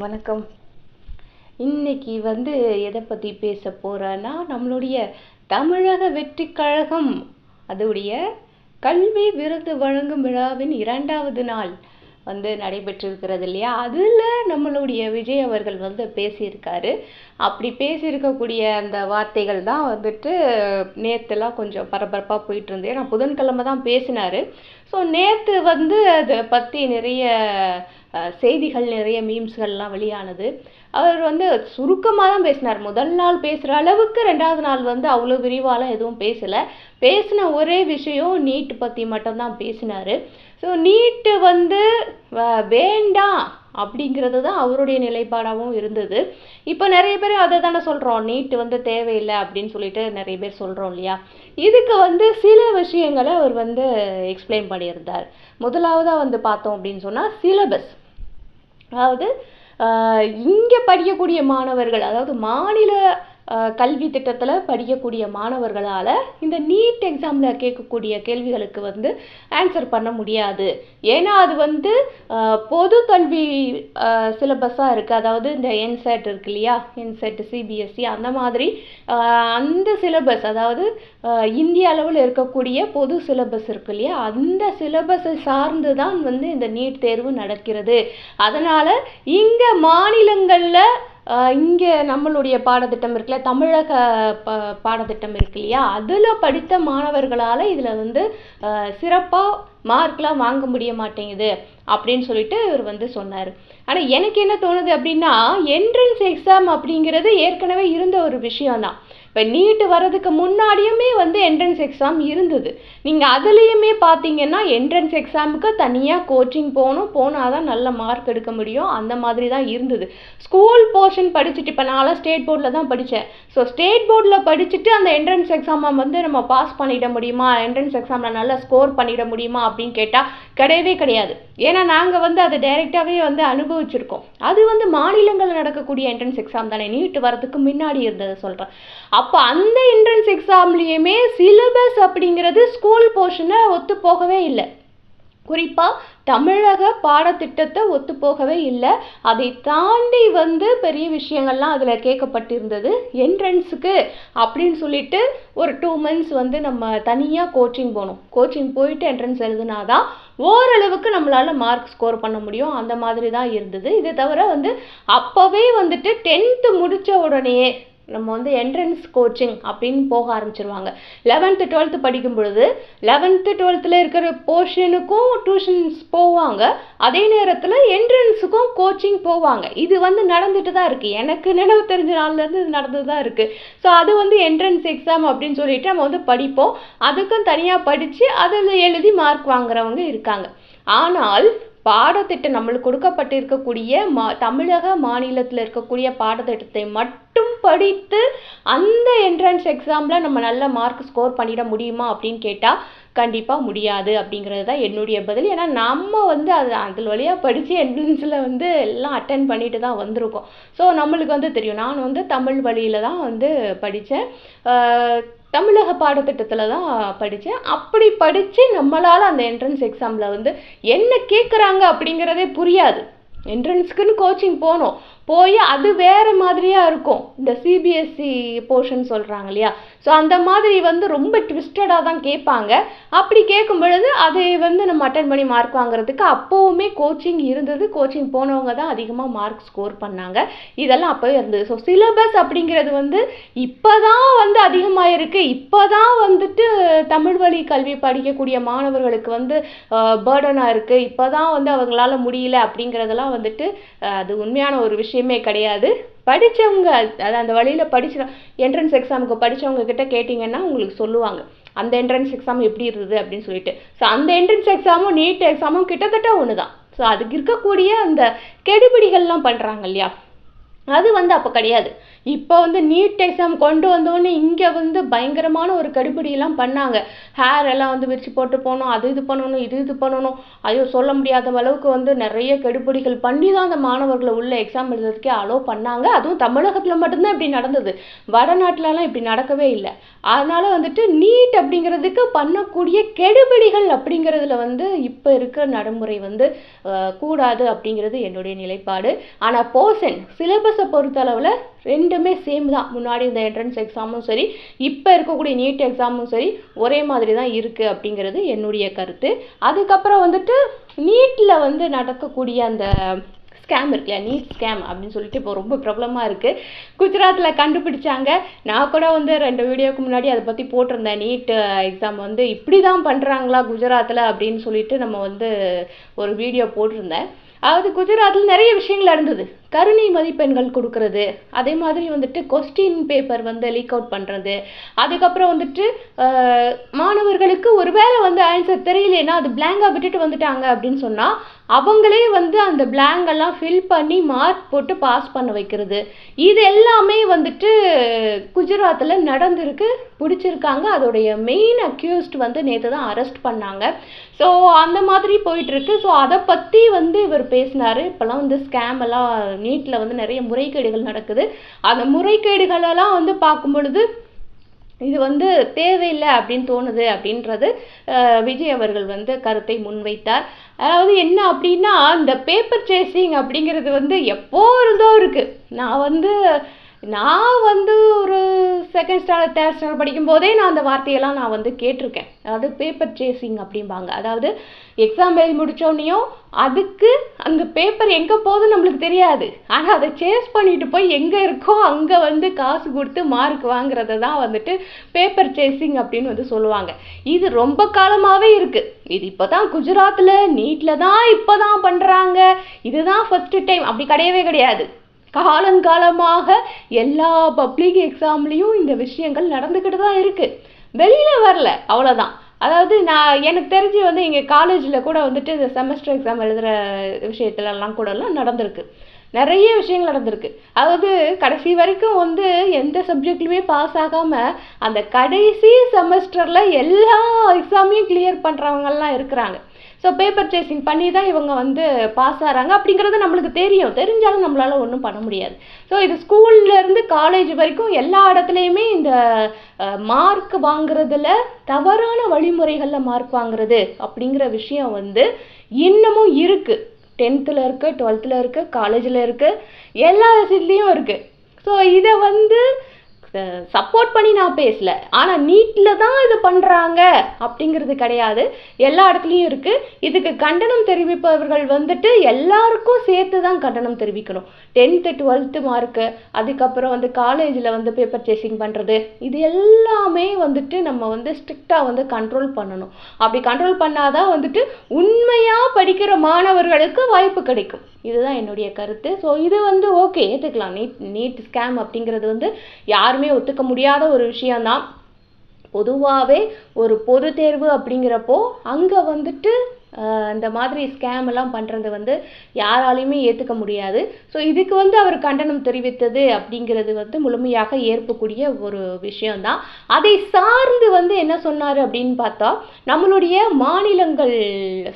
வணக்கம். இன்னைக்கு வந்து எதை பற்றி பேச போகிறேன்னா நம்மளுடைய தமிழக வெற்றி கழகம் அதோடைய கல்வி விருது வழங்கும் விழாவின் இரண்டாவது நாள் வந்து நடைபெற்றிருக்கிறது இல்லையா? அதில் நம்மளுடைய விஜய் அவர்கள் வந்து பேசியிருக்காரு. அப்படி பேசியிருக்கக்கூடிய அந்த வார்த்தைகள் தான் வந்துட்டு நேற்றுலாம் கொஞ்சம் பரபரப்பாக போயிட்டு இருந்தது ஏன்னா புதன்கிழமை தான் பேசினார். ஸோ நேற்று வந்து அதை பற்றி நிறைய செய்திகள் நிறைய மீம்ஸ்கள்லாம் வெளியானது. அவர் வந்து சுருக்கமாக தான் பேசினார். முதல் நாள் பேசுகிற அளவுக்கு ரெண்டாவது நாள் வந்து அவ்வளோ விரிவாலாம் எதுவும் பேசலை. பேசின ஒரே விஷயம் நீட் பற்றி மட்டும்தான் பேசினார். ஸோ நீட்டு வந்து வ- வேண்டாம் அப்படிங்கிறது தான் அவருடைய நிலைப்பாடாகவும் இருந்தது. இப்போ நிறைய பேர் அதை தானே சொல்கிறோம் நீட் வந்து தேவையில்லை அப்படின்னு சொல்லிட்டு நிறைய பேர் சொல்கிறோம் இல்லையா? இதுக்கு வந்து சில விஷயங்களை அவர் வந்து எக்ஸ்பிளைன் பண்ணியிருந்தார். முதலாவதாக வந்து பார்த்தோம் அப்படின்னு சொன்னால் சிலபஸ் அதாவது இங்கே படிக்கக்கூடிய மாணவர்கள் அதாவது மாநில கல்வி திட்டத்தில் படிக்கக்கூடிய மாணவர்களால் இந்த நீட் எக்ஸாமில் கேட்கக்கூடிய கேள்விகளுக்கு வந்து ஆன்சர் பண்ண முடியாது. ஏன்னா அது வந்து பொது கல்வி சிலபஸாக இருக்குது அதாவது இந்த என்செட் இருக்கு இல்லையா? என்செட் சிபிஎஸ்சி அந்த மாதிரி அந்த சிலபஸ் அதாவது இந்திய அளவில் இருக்கக்கூடிய பொது சிலபஸ் இருக்கு இல்லையா? அந்த சிலபஸை சார்ந்து தான் வந்து இந்த நீட் தேர்வு நடக்கிறது. அதனால் இங்கே மாநிலங்களில் இங்கே நம்மளுடைய பாடத்திட்டம் இருக்குல்ல தமிழக ப பாடத்திட்டம் இருக்கு இல்லையா? அதில் படித்த மாணவர்களால் இதில் வந்து சிறப்பாக மார்க்லாம் வாங்க முடிய மாட்டேங்குது அப்படின்னு சொல்லிட்டு இவர் வந்து சொன்னார். ஆனால் எனக்கு என்ன தோணுது அப்படின்னா என்ட்ரன்ஸ் எக்ஸாம் அப்படிங்கிறது ஏற்கனவே இருந்த ஒரு விஷயம்தான். இப்போ நீட்டு வர்றதுக்கு முன்னாடியுமே வந்து என்ட்ரன்ஸ் எக்ஸாம் இருந்தது. நீங்கள் அதுலேயுமே பார்த்தீங்கன்னா என்ட்ரன்ஸ் எக்ஸாமுக்கு தனியாக கோச்சிங் போகணும் போனால் தான் நல்ல மார்க் எடுக்க முடியும். அந்த மாதிரி தான் இருந்தது. ஸ்கூல் போர்ஷன் படிச்சுட்டு இப்போ நான்லாம் ஸ்டேட் போர்டில் தான் படித்தேன் ஸோ ஸ்டேட் போர்டில் படிச்சுட்டு அந்த என்ட்ரன்ஸ் எக்ஸாமை வந்து நம்ம பாஸ் பண்ணிட முடியுமா? என்ட்ரன்ஸ் எக்ஸாமில் நல்லா ஸ்கோர் பண்ணிட முடியுமா? அப்படின்னு கேட்டால் கிடையவே கிடையாது. ஏன்னா நாங்கள் வந்து அதை டைரெக்டாகவே வந்து அனுபவிச்சிருக்கோம். அது வந்து மாநிலங்களில் நடக்கக்கூடிய என்ட்ரன்ஸ் எக்ஸாம் தானே. நீட்டு வரதுக்கு முன்னாடி இருந்ததை சொல்கிறேன் அப்போ அந்த என்ட்ரன்ஸ் எக்ஸாம்லேயுமே சிலபஸ் அப்படிங்கிறது ஸ்கூல் போர்ஷனை ஒத்து போகவே இல்லை. குறிப்பாக தமிழக பாடத்திட்டத்தை ஒத்து போகவே இல்லை. அதை தாண்டி வந்து பெரிய விஷயங்கள்லாம் அதில் கேட்கப்பட்டிருந்தது. என்ட்ரன்ஸுக்கு அப்படின்னு சொல்லிட்டு ஒரு டூ மந்த்ஸ் வந்து நம்ம தனியாக கோச்சிங் போகணும். கோச்சிங் போயிட்டு என்ட்ரன்ஸ் எழுதுனா தான் ஓரளவுக்கு நம்மளால் மார்க் ஸ்கோர் பண்ண முடியும். அந்த மாதிரி தான் இருந்தது. இது தவிர வந்து அப்போவே வந்துட்டு டென்த்து முடித்த உடனேயே நம்ம வந்து என்ட்ரன்ஸ் கோச்சிங் அப்படின்னு போக ஆரம்பிச்சிருவாங்க. லெவன்த்து டுவெல்த்து படிக்கும் பொழுது லெவன்த்து டுவெல்த்தில் இருக்கிற போர்ஷனுக்கும் டியூஷன்ஸ் போவாங்க. அதே நேரத்தில் என்ட்ரன்ஸுக்கும் கோச்சிங் போவாங்க. இது வந்து நடந்துட்டு தான் இருக்குது எனக்கு நினைவு தெரிஞ்ச நாள்லேருந்து இது நடந்து தான் இருக்குது ஸோ அது வந்து என்ட்ரன்ஸ் எக்ஸாம் அப்படின்னு சொல்லிட்டு நம்ம வந்து படிப்போம். அதுக்கும் தனியாக படித்து அதில் எழுதி மார்க் வாங்குறவங்க இருக்காங்க. ஆனால் பாடத்திட்டம் நம்மளுக்கு கொடுக்கப்பட்டிருக்கக்கூடிய மா தமிழக மாநிலத்தில் இருக்கக்கூடிய பாடத்திட்டத்தை மட்டும் படித்து அந்த என்ட்ரன்ஸ் எக்ஸாமில் நம்ம நல்ல மார்க் ஸ்கோர் பண்ணிட முடியுமா அப்படின்னு கேட்டால் கண்டிப்பாக முடியாது அப்படிங்கிறது தான் என்னுடைய பதில். ஏன்னா நம்ம வந்து அது அதில் வழியாக படித்து என்ட்ரன்ஸில் வந்து எல்லாம் அட்டன் பண்ணிட்டு தான் வந்திருக்கோம். ஸோ நம்மளுக்கு வந்து தெரியும். நான் வந்து தமிழ் வழியில் தான் வந்து படித்தேன் தமிழக பாடத்திட்டத்தில் தான் படித்தேன் அப்படி படித்து நம்மளால் அந்த என்ட்ரன்ஸ் எக்ஸாமில் வந்து என்ன கேட்குறாங்க அப்படிங்கிறதே புரியாது. என்ட்ரன்ஸ்க்குன்னு கோச்சிங் போனோம். போய் அது வேறு மாதிரியாக இருக்கும். இந்த சிபிஎஸ்சி போர்ஷன் சொல்கிறாங்க இல்லையா? ஸோ அந்த மாதிரி வந்து ரொம்ப ட்விஸ்டடாக தான் கேட்பாங்க. அப்படி கேட்கும் பொழுது அதை வந்து நம்ம அட்டன் பண்ணி மார்க் வாங்குறதுக்கு அப்போவுமே கோச்சிங் இருந்தது. கோச்சிங் போனவங்க தான் அதிகமாக மார்க் ஸ்கோர் பண்ணாங்க. இதெல்லாம் அப்போவே இருந்தது. ஸோ சிலபஸ் அப்படிங்கிறது வந்து இப்போ தான் வந்து அதிகமாக இருக்குது இப்போ தான் வந்துட்டு தமிழ் வழி கல்வி படிக்கக்கூடிய மாணவர்களுக்கு வந்து பேர்டனாக இருக்குது இப்போ தான் வந்து அவங்களால முடியல அப்படிங்கிறதெல்லாம் வந்துட்டு அது உண்மையான ஒரு விஷயம் கிடையாது. படித்தவங்க அது அந்த வழியில் படிச்சு என்ட்ரன்ஸ் எக்ஸாமுக்கு படிச்சவங்க கிட்ட கேட்டிங்கன்னா உங்களுக்கு சொல்லுவாங்க. அந்த என்ட்ரன்ஸ் எக்ஸாம் எப்படி இருந்தது அப்படின்னு சொல்லிட்டு. ஸோ அந்த என்ட்ரன்ஸ் எக்ஸாமும் நீட் எக்ஸாமும் கிட்டத்தட்ட ஒன்று தான் ஸோ அதுக்கு இருக்கக்கூடிய அந்த கெடுபிடிகள்லாம் பண்ணுறாங்க இல்லையா? அது வந்து அப்போ கிடையாது. இப்போ வந்து நீட் எக்ஸாம் கொண்டு வந்தோடனே இங்கே வந்து பயங்கரமான ஒரு கடுபிடியெல்லாம் பண்ணாங்க. ஹேர் எல்லாம் வந்து விரிச்சு போட்டு போகணும் அது இது பண்ணணும் இது இது பண்ணணும். ஐயோ சொல்ல முடியாத அளவுக்கு வந்து நிறைய கெடுபிடிகள் பண்ணி தான் அந்த மாணவர்களை உள்ள எக்ஸாம் எழுதுறதுக்கே அலோவ் பண்ணாங்க. அதுவும் தமிழகத்தில் மட்டும்தான் இப்படி நடந்தது. வடநாட்டிலலாம் இப்படி நடக்கவே இல்லை. அதனால் வந்துட்டு நீட் அப்படிங்கிறதுக்கு பண்ணக்கூடிய கெடுபிடிகள் அப்படிங்கிறதுல வந்து இப்போ இருக்கிற நடைமுறை வந்து கூடாது அப்படிங்கிறது என்னுடைய நிலைப்பாடு. ஆனால் போர்ஷன் சிலபஸை பொறுத்தளவில் ரெண்டுமே சேம் தான். முன்னாடி இந்த என்ட்ரன்ஸ் எக்ஸாமும் சரி இப்போ இருக்கக்கூடிய நீட் எக்ஸாமும் சரி ஒரே மாதிரி தான் இருக்குது அப்படிங்கிறது என்னுடைய கருத்து. அதுக்கப்புறம் வந்துட்டு நீட்டில் வந்து நடக்கக்கூடிய அந்த ஸ்கேம் இருக்குல்ல இல்லையா? நீட் ஸ்கேம் அப்படின்னு சொல்லிட்டு இப்போ ரொம்ப பிரபலமாக இருக்குது குஜராத்தில் கண்டுபிடிச்சாங்க. நான் கூட வந்து ரெண்டு வீடியோக்கு முன்னாடி அதை பற்றி போட்டிருந்தேன். நீட் எக்ஸாம் வந்து இப்படி தான் பண்ணுறாங்களா குஜராத்தில் அப்படின்னு சொல்லிட்டு நம்ம வந்து ஒரு வீடியோ போட்டிருந்தேன். அதாவது குஜராத்தில் நிறைய விஷயங்கள் நடந்தது. கருணை மதிப்பெண்கள் கொடுக்கறது. அதே மாதிரி வந்துட்டு கொஸ்டின் பேப்பர் வந்து லீக் அவுட் பண்ணுறது அதுக்கப்புறம் வந்துட்டு மாணவர்களுக்கு ஒருவேளை வந்து ஆன்சர் தெரியலனா அது பிளாங்காக விட்டுட்டு வந்துட்டாங்க அப்படின்னு சொன்னால் அவங்களே வந்து அந்த பிளாங்கெல்லாம் ஃபில் பண்ணி மார்க் போட்டு பாஸ் பண்ண வைக்கிறது. இது எல்லாமே வந்துட்டு குஜராத்தில் நடந்திருக்கு பிடிச்சிருக்காங்க. அதோடைய மெயின் அக்யூஸ்ட் வந்து நேற்று தான் அரெஸ்ட் பண்ணாங்க. ஸோ அந்த மாதிரி போயிட்டுருக்கு ஸோ அதை பற்றி வந்து இவர் பேசினார். இப்போல்லாம் வந்து ஸ்கேம் எல்லாம் நீட்டில் வந்து நிறைய முறைகேடுகள் நடக்குது. அந்த முறைகேடுகளெல்லாம் வந்து பார்க்கும் பொழுது இது வந்து தேவையில்லை அப்படின்னு தோணுது அப்படின்றது விஜய் அவர்கள் வந்து கருத்தை முன்வைத்தார். அதாவது என்ன அப்படின்னா இந்த பேப்பர் சேசிங் அப்படிங்கிறது வந்து எப்போ இருந்தோ இருக்குது நான் வந்து நான் வந்து ஒரு செகண்ட் ஸ்டாண்டர்ட் தேர்ட் ஸ்டாண்டர்ட் படிக்கும்போதே நான் அந்த வார்த்தையெல்லாம் நான் வந்து கேட்டிருக்கேன். அதாவது பேப்பர் சேசிங் அப்படிம்பாங்க. அதாவது எக்ஸாம் எழுதி முடித்தோடனையும் அதுக்கு அந்த பேப்பர் எங்கே போகுதுன்னு நம்மளுக்கு தெரியாது. ஆனால் அதை சேஸ் பண்ணிட்டு போய் எங்கே இருக்கோ அங்கே வந்து காசு கொடுத்து மார்க் வாங்குறத தான் வந்துட்டு பேப்பர் சேசிங் அப்படின்னு வந்து சொல்லுவாங்க. இது ரொம்ப காலமாகவே இருக்குது இது இப்போ தான் குஜராத்தில் நீட்டில் தான் இப்போ தான் பண்ணுறாங்க இதுதான் ஃபஸ்ட்டு டைம் அப்படி கிடையவே கிடையாது. காலங்காலமாக எல்லா பப்ளிக் எக்ஸாம்லேயும் இந்த விஷயங்கள் நடந்துக்கிட்டு தான் இருக்குது வெளியில் வரல அவ்வளோதான் அதாவது நான் எனக்கு தெரிஞ்சு வந்து எங்கள் காலேஜில் கூட வந்துட்டு இந்த செமஸ்டர் எக்ஸாம் எழுதுகிற விஷயத்துலலாம் கூடலாம் நடந்திருக்கு. நிறைய விஷயங்கள் நடந்திருக்கு. அதாவது கடைசி வரைக்கும் வந்து எந்த சப்ஜெக்ட்லையுமே பாஸ் ஆகாமல் அந்த கடைசி செமஸ்டரில் எல்லா எக்ஸாமையும் கிளியர் பண்ணுறவங்கலாம் இருக்கிறாங்க. ஸோ பேப்பர் சேசிங் பண்ணி தான் இவங்க வந்து பாஸ் ஆகிறாங்க அப்படிங்கிறது நம்மளுக்கு தெரியும். தெரிஞ்சாலும் நம்மளால ஒன்றும் பண்ண முடியாது. ஸோ இது ஸ்கூல்லேருந்து காலேஜ் வரைக்கும் எல்லா இடத்துலையுமே இந்த மார்க் வாங்குறதுல தவறான வழிமுறைகளில் மார்க் வாங்குறது அப்படிங்கிற விஷயம் வந்து இன்னமும் இருக்குது டென்த்தில் இருக்கு டுவெல்த்தில் இருக்குது காலேஜில் இருக்குது எல்லா விஷயத்துலேயும் இருக்குது ஸோ இதை வந்து சப்போர்ட் பண்ணி நான் பேசல. ஆனால் நீட்டில் தான் இது பண்ணுறாங்க அப்படிங்கிறது கிடையாது. எல்லா இடத்துலையும் இருக்குது இதுக்கு கண்டனம் தெரிவிப்பவர்கள் வந்துட்டு எல்லாருக்கும் சேர்த்து தான் கண்டனம் தெரிவிக்கணும். டென்த்து டுவெல்த்து மார்க்கு அதுக்கப்புறம் வந்து காலேஜில் வந்து பேப்பர் சேசிங் பண்ணுறது இது எல்லாமே வந்துட்டு நம்ம வந்து ஸ்ட்ரிக்டாக வந்து கண்ட்ரோல் பண்ணணும். அப்படி கண்ட்ரோல் பண்ணாதான் வந்துட்டு உண்மையாக படிக்கிற மாணவர்களுக்கு வாய்ப்பு கிடைக்கும். இதுதான் என்னுடைய கருத்து. ஸோ இது வந்து ஓகே ஏற்றுக்கலாம் நீட் நீட் ஸ்கேம் அப்படிங்கிறது வந்து யாருமே ஒத்துக்க முடியாத ஒரு விஷயந்தான் பொதுவாகவே ஒரு பொது தேர்வு அப்படிங்கிறப்போ அங்கே வந்துட்டு இந்த மாதிரி ஸ்கேம் எல்லாம் பண்ணுறது வந்து யாராலையுமே ஏற்றுக்க முடியாது. ஸோ இதுக்கு வந்து அவர் கண்டனம் தெரிவித்தது அப்படிங்கிறது வந்து முழுமையாக ஏற்பக்கூடிய ஒரு விஷயம்தான். அதை சார்ந்து வந்து என்ன சொன்னார் அப்படின்னு பார்த்தா நம்மளுடைய மாநிலங்கள்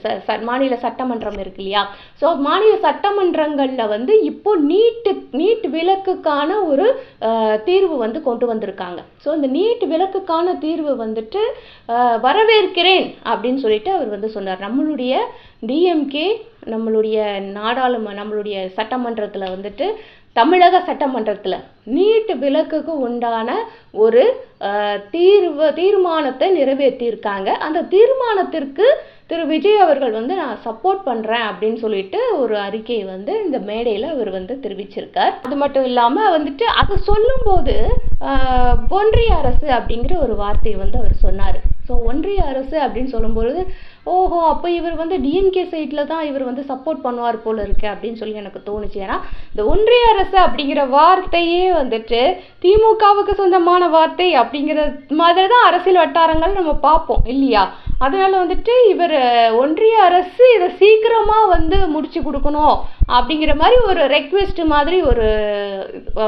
ச- ச- மாநில சட்டமன்றம் இருக்கு இல்லையா? ஸோ மாநில சட்டமன்றங்களில் வந்து இப்போ நீட்டு நீட் விலக்குக்கான ஒரு தீர்வு வந்து கொண்டு வந்திருக்காங்க. ஸோ இந்த நீட் விலக்குக்கான தீர்வு வந்துட்டு வரவேற்கிறேன் அப்படின்னு சொல்லிட்டு அவர் வந்து சொன்னார். நம்மளுடைய டிஎம்கே நம்மளுடைய நாடாளும நம்மளுடைய சட்டமன்றத்தில் வந்துட்டு தமிழக சட்டமன்றத்தில் நீட் விலக்குக்கு உண்டான ஒரு தீர்வு தீர்மானத்தை நிறைவேற்றியிருக்காங்க. அந்த தீர்மானத்திற்கு திரு. விஜய் அவர்கள் வந்து நான் சப்போர்ட் பண்ணுறேன் அப்படின்னு சொல்லிட்டு ஒரு அறிக்கையை வந்து இந்த மேடையில் அவர் வந்து தெரிவிச்சிருக்கார். அது மட்டும் இல்லாமல் வந்துட்டு அதை சொல்லும்போது ஒன்றிய அரசு அப்படிங்கிற ஒரு வார்த்தையை வந்து அவர் சொன்னார். ஸோ ஒன்றிய அரசு அப்படின்னு சொல்லும்பொழுது ஓஹோ அப்போ இவர் வந்து டிஎம்கே சைடில் தான் இவர் வந்து சப்போர்ட் பண்ணுவார் போல இருக்கு அப்படின்னு சொல்லி எனக்கு தோணுச்சு. ஏன்னா இந்த ஒன்றிய அரசு அப்படிங்கிற வார்த்தையே வந்துட்டு திமுகவுக்கு சொந்தமான வார்த்தை அப்படிங்கிற மாதிரி தான் அரசியல் வட்டாரங்கள் நம்ம பார்ப்போம் இல்லையா? அதனால் வந்துட்டு இவர் ஒன்றிய அரசு இதை சீக்கிரமாக வந்து முடிச்சு கொடுக்கணும் அப்படிங்கிற மாதிரி ஒரு ரெக்வெஸ்ட் மாதிரி ஒரு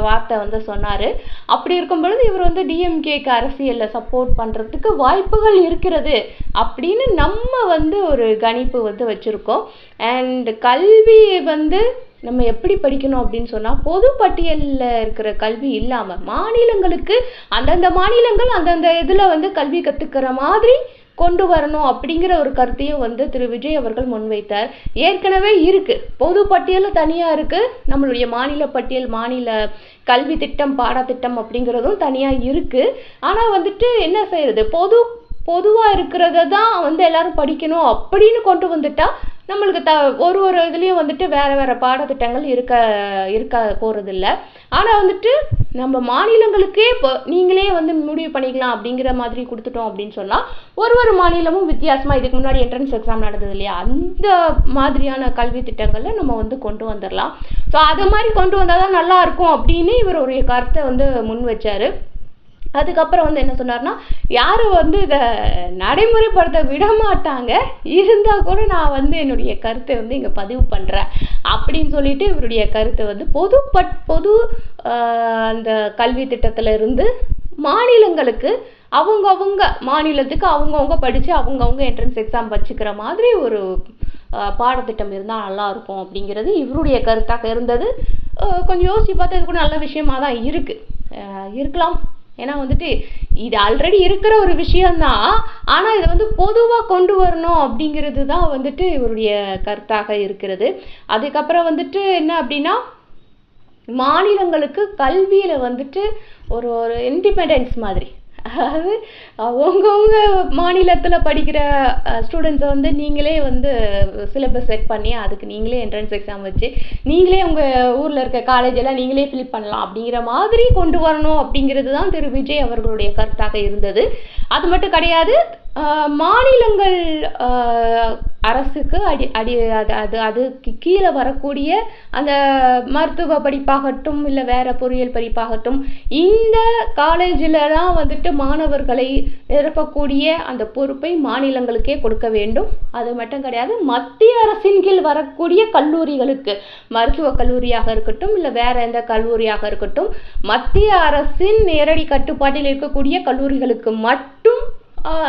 வார்த்தை வந்து சொன்னார். அப்படி இருக்கும் பொழுது இவர் வந்து டிஎம்கேக்கு அரசியலில் சப்போர்ட் பண்ணுறதுக்கு வாய்ப்புகள் இருக்கிறது அப்படின்னு நம்ம வந்து ஒரு கணிப்பு வந்து வச்சுருக்கோம். அண்ட் கல்வி வந்து நம்ம எப்படி படிக்கணும் அப்படின்னு சொன்னால் பொது பட்டியலில் இருக்கிற கல்வி இல்லாமல் மாநிலங்களுக்கு அந்தந்த மாநிலங்கள் அந்தந்த இதில் வந்து கல்வி கற்றுக்கிற மாதிரி கொண்டு வரணும் அப்படிங்கிற ஒரு கருத்தையும் வந்து திரு விஜய் அவர்கள் முன்வைத்தார். ஏற்கனவே இருக்கு. பொது பட்டியலும் தனியாக இருக்கு. நம்மளுடைய மாநில பட்டியல் மாநில கல்வி திட்டம் பாடத்திட்டம் அப்படிங்கிறதும் தனியாக இருக்கு. ஆனால் வந்துட்டு என்ன செய்யறது? பொது பொதுவாக இருக்கிறத தான் வந்து எல்லாரும் படிக்கணும் அப்படின்னு கொண்டு வந்துட்டா நம்மளுக்கு த ஒரு ஒரு இதுலேயும் வந்துட்டு வேறு வேறு பாடத்திட்டங்கள் இருக்க இருக்க போகிறதில்ல ஆனால் வந்துட்டு நம்ம மாநிலங்களுக்கே இப்போ நீங்களே வந்து முடிவு பண்ணிக்கலாம் அப்படிங்கிற மாதிரி கொடுத்துட்டோம் அப்படின்னு சொன்னால் ஒரு ஒரு மாநிலமும் வித்தியாசமாக இதுக்கு முன்னாடி என்ட்ரன்ஸ் எக்ஸாம் நடந்தது இல்லையா? அந்த மாதிரியான கல்வி திட்டங்களை நம்ம வந்து கொண்டு வந்துடலாம் ஸோ அது மாதிரி கொண்டு வந்தால் தான் நல்லா இருக்கும் அப்படின்னு இவர் ஒரு கருத்தை வந்து முன் வச்சார். அதுக்கப்புறம் வந்து என்ன சொன்னார்னா யாரும் வந்து இதை நடைமுறைப்படுத்த விட மாட்டாங்க இருந்தால் கூட நான் வந்து என்னுடைய கருத்தை வந்து இங்கே பதிவு பண்ணுறேன் அப்படின்னு சொல்லிட்டு இவருடைய கருத்தை வந்து பொது பட் பொது அந்த கல்வி திட்டத்தில் இருந்து மாநிலங்களுக்கு அவங்கவுங்க மாநிலத்துக்கு அவங்கவுங்க படித்து அவங்கவுங்க என்ட்ரன்ஸ் எக்ஸாம் வச்சுக்கிற மாதிரி ஒரு பாடத்திட்டம் இருந்தால் நல்லாயிருக்கும் அப்படிங்கிறது இவருடைய கருத்தாக இருந்தது. கொஞ்சம் யோசிச்சு பார்த்தா இது கூட நல்ல விஷயமா தான் இருக்குது இருக்கலாம். ஏன்னா வந்துட்டு இது ஆல்ரெடி இருக்கிற ஒரு விஷயந்தான் ஆனால் இதை வந்து பொதுவாக கொண்டு வரணும் அப்படிங்கிறது தான் வந்துட்டு இவருடைய கருத்தாக இருக்கிறது. அதுக்கப்புறம் வந்துட்டு என்ன அப்படின்னா மாநிலங்களுக்கு கல்வியில் வந்துட்டு ஒரு ஒரு இண்டிபெண்டன்ஸ் மாதிரி. அதாவது அவங்கவுங்க மாநிலத்தில் படிக்கிற ஸ்டூடெண்ட்ஸை வந்து நீங்களே வந்து சிலபஸ் செட் பண்ணி அதுக்கு நீங்களே என்ட்ரன்ஸ் எக்ஸாம் வச்சு நீங்களே உங்கள் ஊரில் இருக்க காலேஜ் எல்லாம் நீங்களே ஃபில் பண்ணலாம் அப்படிங்கிற மாதிரி கொண்டு வரணும் அப்படிங்கிறது தான் திரு. விஜய் அவர்களுடைய கருத்தாக இருந்தது. அது மட்டும் கிடையாது மாநிலங்கள் அரசுக்கு அடி அடி அது அது அதுக்கு கீழே வரக்கூடிய அந்த மருத்துவ படிப்பாகட்டும் இல்லை வேறு பொறியியல் படிப்பாகட்டும் இந்த காலேஜில் தான் வந்துட்டு மாணவர்களை நிரப்பக்கூடிய அந்த பொறுப்பை மாநிலங்களுக்கே கொடுக்க வேண்டும். அது மட்டும் கிடையாது மத்திய அரசின் கீழ் வரக்கூடிய கல்லூரிகளுக்கு மருத்துவக் கல்லூரியாக இருக்கட்டும் இல்லை வேறு எந்த கல்லூரியாக இருக்கட்டும் மத்திய அரசின் நேரடி கட்டுப்பாட்டில் இருக்கக்கூடிய கல்லூரிகளுக்கு மட்டும்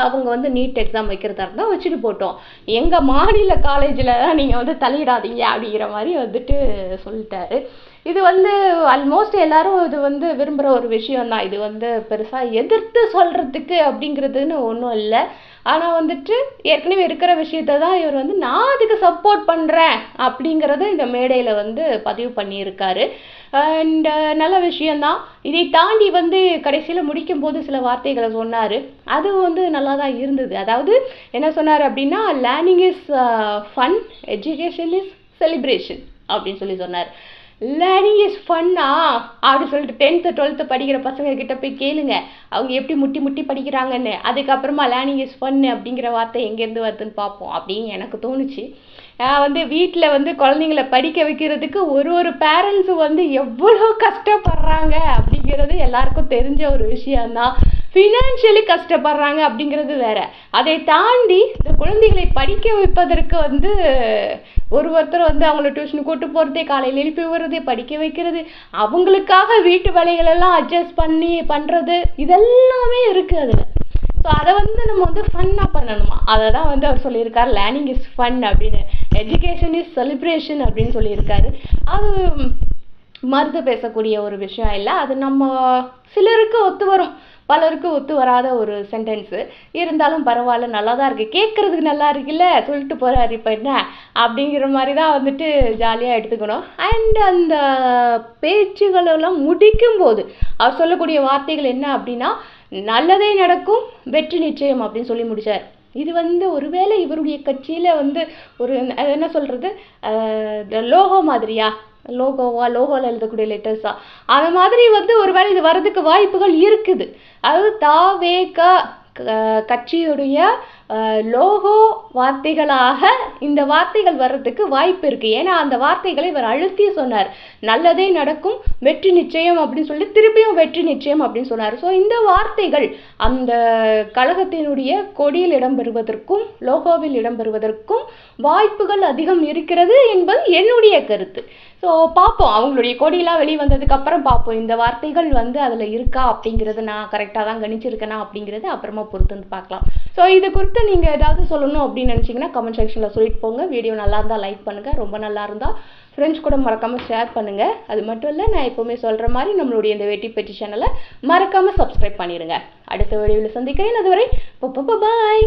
அவங்க வந்து நீட் எக்ஸாம் வைக்கிறதா இருந்தால் வச்சுட்டு போட்டோம். எங்கள் மாநில காலேஜில் தான் நீங்கள் வந்து தலையிடாதீங்க அப்படிங்கிற மாதிரி வந்துட்டு சொல்லிட்டாரு. இது வந்து ஆல்மோஸ்ட் எல்லாரும் இது வந்து விரும்புகிற ஒரு விஷயம்தான். இது வந்து பெருசாக எதிர்த்து சொல்கிறதுக்கு அப்படிங்கிறதுன்னு ஒன்றும் இல்லை. ஆனால் வந்துட்டு ஏற்கனவே இருக்கிற விஷயத்த தான் இவர் வந்து நான் அதுக்கு சப்போர்ட் பண்ணுறேன் அப்படிங்கிறத இந்த மேடையில் வந்து பதிவு பண்ணியிருக்காரு. அண்ட் uh, நல்ல விஷயந்தான் இதை தாண்டி வந்து கடைசியில் முடிக்கும் போது சில வார்த்தைகளை சொன்னார். அது வந்து நல்லா தான் இருந்தது. அதாவது என்ன சொன்னார் அப்படின்னா learning is fun education is celebration அப்படின்னு சொல்லி சொன்னார். லேர்னிங் இஸ் ஃபன்னா அப்படி சொல்லிட்டு டென்த்து டுவெல்த்து படிக்கிற பசங்கக்கிட்ட போய் கேளுங்க. அவங்க எப்படி முட்டி முட்டி படிக்கிறாங்கன்னு. அதுக்கப்புறமா லேர்னிங் இஸ் ஃபன்னு அப்படிங்கிற வார்த்தை எங்கேருந்து வருதுன்னு பார்ப்போம். அப்படின்னு எனக்கு தோணுச்சு. நான் வந்து வீட்டில் வந்து குழந்தைங்கள படிக்க வைக்கிறதுக்கு ஒரு ஒரு பேரண்ட்ஸும் வந்து எவ்வளோ கஷ்டப்படுறாங்க அப்படிங்கிறது எல்லாருக்கும் தெரிஞ்ச ஒரு விஷயந்தான் ஃபினான்ஷியலி கஷ்டப்படுறாங்க அப்படிங்கிறது வேற. அதை தாண்டி இந்த குழந்தைகளை படிக்க வைப்பதற்கு வந்து ஒரு ஒருத்தர் வந்து அவங்கள டியூஷன் கூட்டு போகிறதே காலையில் எழுப்பி விடுறது படிக்க வைக்கிறது அவங்களுக்காக வீட்டு வேலைகளெல்லாம் அட்ஜஸ்ட் பண்ணி பண்ணுறது இதெல்லாமே இருக்குது அதில். ஸோ அதை வந்து நம்ம வந்து ஃபன்னாக பண்ணணுமா? அதை தான் வந்து அவர் சொல்லியிருக்கார். லேர்னிங் இஸ் ஃபன் அப்படின்னு. எஜுகேஷன் இஸ் செலிப்ரேஷன் அப்படின்னு சொல்லியிருக்காரு. அது மறுத்து பேசக்கூடிய ஒரு விஷயம் இல்லை. அது நம்ம சிலருக்கு ஒத்து வரும். பலருக்கு ஒத்து வராத ஒரு சென்டென்ஸு இருந்தாலும் பரவாயில்ல நல்லா தான் இருக்குது கேட்குறதுக்கு நல்லா இருக்குல்ல? சொல்லிட்டு போகிறாரு இப்போ என்ன? அப்படிங்கிற மாதிரி தான் வந்துட்டு ஜாலியாக எடுத்துக்கணும். அண்ட் அந்த பேச்சுகளெல்லாம் முடிக்கும் போது அவர் சொல்லக்கூடிய வார்த்தைகள் என்ன அப்படின்னா நல்லதே நடக்கும் வெற்றி நிச்சயம் அப்படின்னு சொல்லி முடித்தார் இது வந்து ஒருவேளை இவருடைய கட்சியில் வந்து ஒரு என்ன சொல்கிறது லோகோ மாதிரியா? லோகோவா லோகோவில் எழுதக்கூடிய லெட்டர்ஸா அந்த மாதிரி வந்து ஒருவேளை இது வர்றதுக்கு வாய்ப்புகள் இருக்குது. அதாவது தாவேக கட்சியுடைய லோகோ வார்த்தைகளாக இந்த வார்த்தைகள் வர்றதுக்கு வாய்ப்பு இருக்குது ஏன்னா அந்த வார்த்தைகளை இவர் அழுத்தி சொன்னார். நல்லதே நடக்கும் வெற்றி நிச்சயம் அப்படின்னு சொல்லி திருப்பியும் வெற்றி நிச்சயம் அப்படின்னு சொன்னார். ஸோ இந்த வார்த்தைகள் அந்த கழகத்தினுடைய கொடியில் இடம்பெறுவதற்கும் லோகோவில் இடம்பெறுவதற்கும் வாய்ப்புகள் அதிகம் இருக்கிறது என்பது என்னுடைய கருத்து. ஸோ பார்ப்போம். அவங்களுடைய கொடியெல்லாம் வெளியே வந்ததுக்கு அப்புறம் பார்ப்போம். இந்த வார்த்தைகள் வந்து அதில் இருக்கா அப்படிங்கிறது நான் கரெக்டாக தான் கணிச்சிருக்கேனா அப்படிங்கிறது அப்புறமா பொறுத்து வந்து பார்க்கலாம். ஸோ இது குறித்து நீங்கள் ஏதாவது சொல்லணும் அப்படின்னு நினச்சிங்கன்னா கமெண்ட் செக்ஷனில் சொல்லிட்டு போங்க. வீடியோ நல்லா இருந்தால் லைக் பண்ணுங்கள் ரொம்ப நல்லா இருந்தால் ஃப்ரெண்ட்ஸ் கூட மறக்காமல் ஷேர் பண்ணுங்கள் அது மட்டும் இல்லை நான் எப்போவுமே சொல்கிற மாதிரி நம்மளுடைய இந்த வெட்டி பெட்டி சேனலை மறக்காமல் சப்ஸ்கிரைப் பண்ணிடுங்க அடுத்த வீடியோவில் சந்திக்கிறேன். அதுவரை பாய்